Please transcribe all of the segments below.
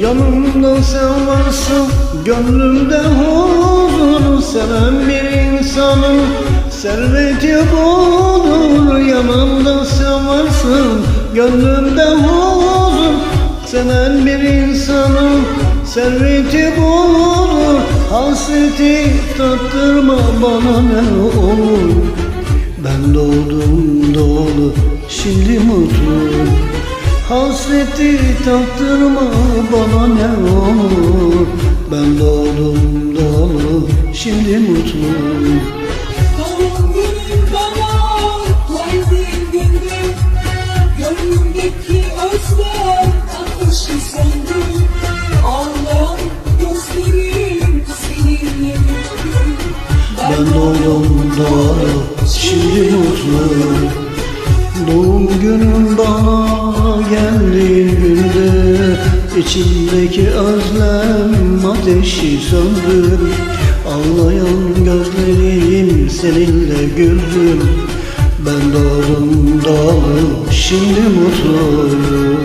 Yanımda sen varsın Gönlümde huzur. Seven bir insanın Serveti budur Yanımda sen varsın Gönlümde huzur. Seven bir insanın Serveti budur Hasreti tattırma bana ne olur. Ben doğdum doğdu Şimdi mutluyum Hasreti tattırma bana ne olur? Ben doğdum doğalı şimdi mutluyum. Doğum günün bana geldiğin günde Gönlümdeki özlem ateşi söndü Ağlayan gözlerim seninle. Ben doğdum doğalı şimdi mutluyum. Doğum günün bana geldiğin günde içimdeki özlem ateşi söndü Ağlayan gözlerim seninle güldüm Ben doğdum doğalı şimdi mutluyum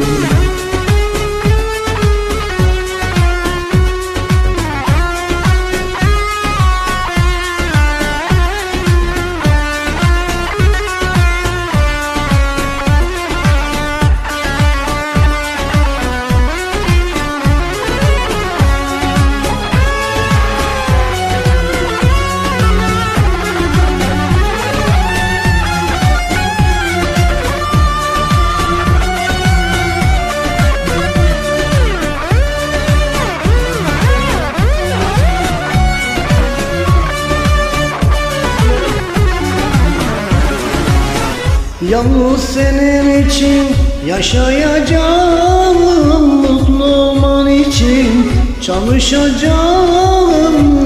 Yalnız senin için yaşayacağım Mutlu olman için çalışacağım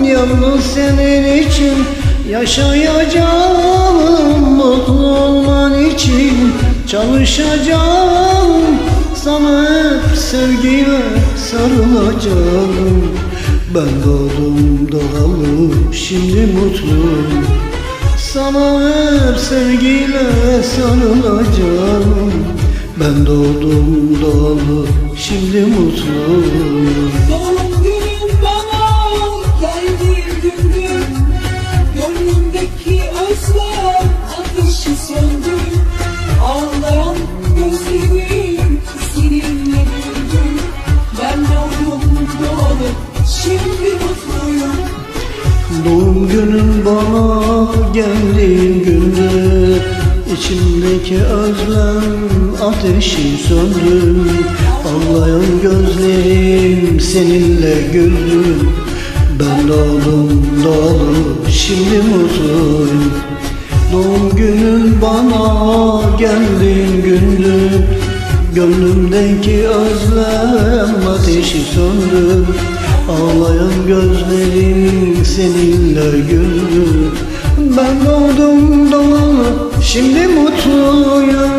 Yalnız senin için yaşayacağım Mutlu olman için çalışacağım Sana hep sevgiyle sarılacağım. Ben doğdum doğalı şimdi mutluyum sana hep sevgiyle sarılacağım Ben doğdum doğalı şimdi mutluyum geldiğin günde içimdeki özlem ateşi söndü. Ağlayan gözlerim seninle güldü. Ben doğdum doğalı şimdi mutluyum. Doğum günün bana geldiğin günde Gönlümdeki özlem ateşi söndü. Ağlayan gözlerim seninle güldü Doğalı şimdi mutluyum